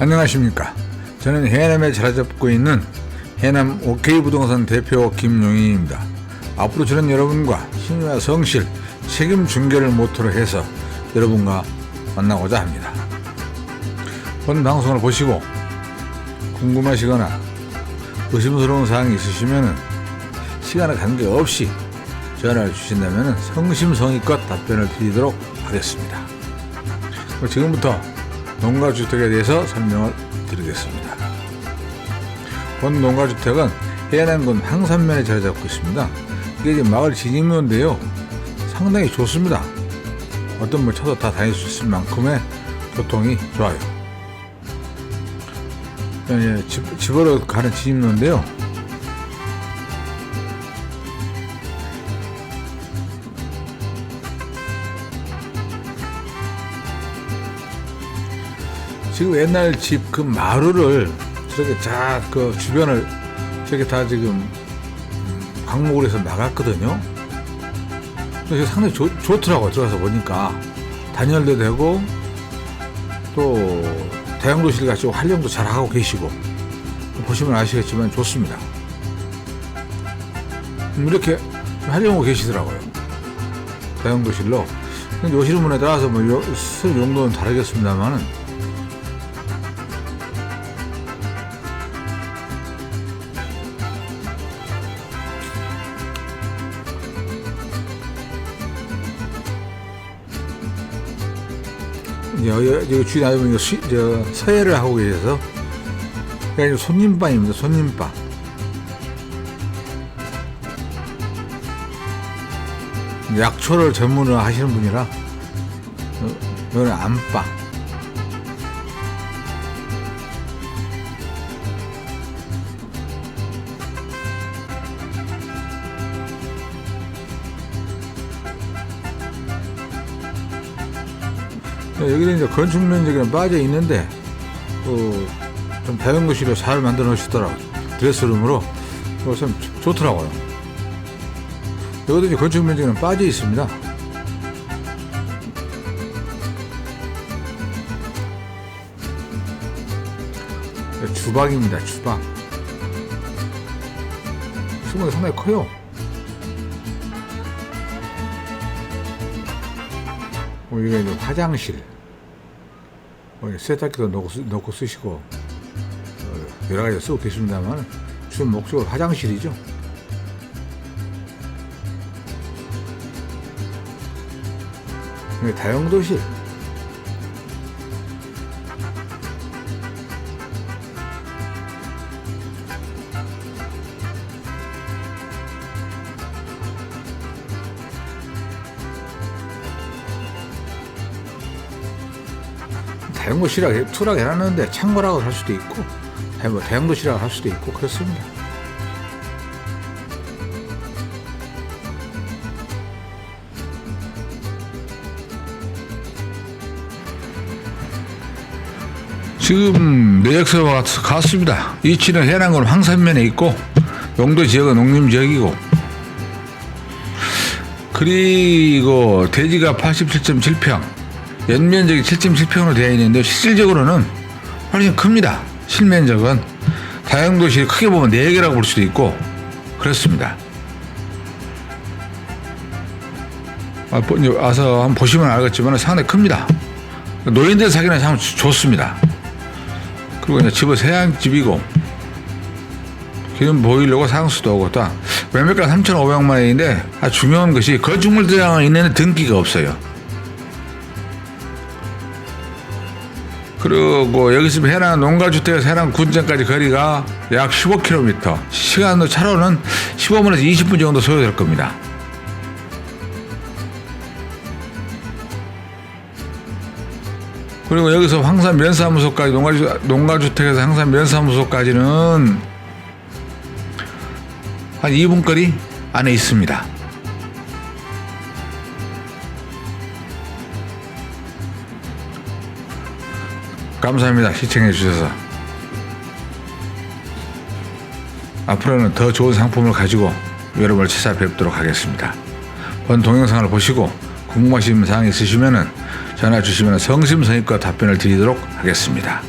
안녕하십니까. 저는 해남에 자리 잡고 있는 해남 OK 부동산 대표 김용희입니다. 앞으로 저는 여러분과 신의와 성실, 책임 중개를 모토로 해서 여러분과 만나고자 합니다. 본 방송을 보시고 궁금하시거나 의심스러운 사항이 있으시면 시간에 관계없이 전화를 주신다면 성심성의껏 답변을 드리도록 하겠습니다. 지금부터 농가주택에 대해서 설명을 드리겠습니다. 본 농가주택은 해안군 항산면에 자리 잡고 있습니다. 이게 마을 진입로인데요. 상당히 좋습니다. 어떤 물 쳐도 다 다닐 수 있을 만큼의 교통이 좋아요. 예, 집, 집으로 가는 진입로인데요. 지금 옛날 집 그 마루를 저렇게 다그 주변을 저렇게 다 지금 음, 광목으로 해서 막았거든요. 그래서 상당히 좋, 좋더라고요. 들어가서 보니까 단열도 되고 또 대형도실 같이 활용도 잘 하고 계시고 보시면 아시겠지만 좋습니다. 음, 이렇게 활용하고 계시더라고요. 대형도실로. 분에 따라서 뭐 요, 쓸 용도는 다르겠습니다만은 여기 주인 아주머니가 서예를 하고 계셔서 이제 손님방입니다. 손님방. 약초를 전문으로 하시는 분이라 어, 여기는 안방. 여기는 이제 건축 면적이 빠져 있는데 어, 좀 다용도실을 잘 만들어 놓으시더라고요. 드레스룸으로 어, 참 좋- 좋더라고요. 여기도 이제 건축 면적은 빠져 있습니다. 네, 주방입니다. 주방. 수문이 상당히 커요. 어, 이게 이제 화장실. 뭐 이렇게 세탁기도 넣고, 쓰- 넣고 쓰시고 어, 여러 가지 쓰고 계십니다만 주 목적은 화장실이죠. 이게 다용도실. 대형도시락 투락 해놨는데 창고라고 할 수도 있고 대형도시라고 할 수도 있고 그렇습니다. 지금 내역서와 같습니다. 위치는 해남군 황산면에 있고 용도 지역은 농림 지역이고 그리고 대지가 87.7평, 연면적이 7.7평으로 되어 있는데 실질적으로는 훨씬 큽니다. 실면적은 다용도시 크게 보면 4개라고 볼 수도 있고 그렇습니다. 아, 보- 이제 와서 한번 보시면 알겠지만 상당히 큽니다. 노인들 사기는 참 좋습니다. 그리고 이제 집은 세양집이고 기름 보일러고 상수도 오고 또 매매가 3,500만 원인데 아, 중요한 것이 건축물 대장은 있는데 등기가 없어요. 그리고 여기서 해남 농가주택에서 해남 군장까지 거리가 약 15km. 시간도 차로는 15분에서 20분 정도 소요될 겁니다. 그리고 여기서 황산 면사무소까지 농가주, 농가주택에서 황산 면사무소까지는 한 2분 거리 안에 있습니다. 감사합니다. 시청해 주셔서. 앞으로는 더 좋은 상품을 가지고 여러분을 찾아뵙도록 하겠습니다. 본 동영상을 보시고 궁금하신 사항 있으시면 전화 주시면 성심성의껏 답변을 드리도록 하겠습니다.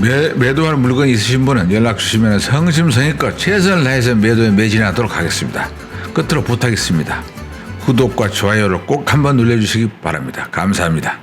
매, 매도할 물건 있으신 분은 연락 주시면 성심성의껏 최선을 다해서 매도에 매진하도록 하겠습니다. 끝으로 부탁했습니다. 구독과 좋아요를 꼭 한번 눌러주시기 바랍니다. 감사합니다.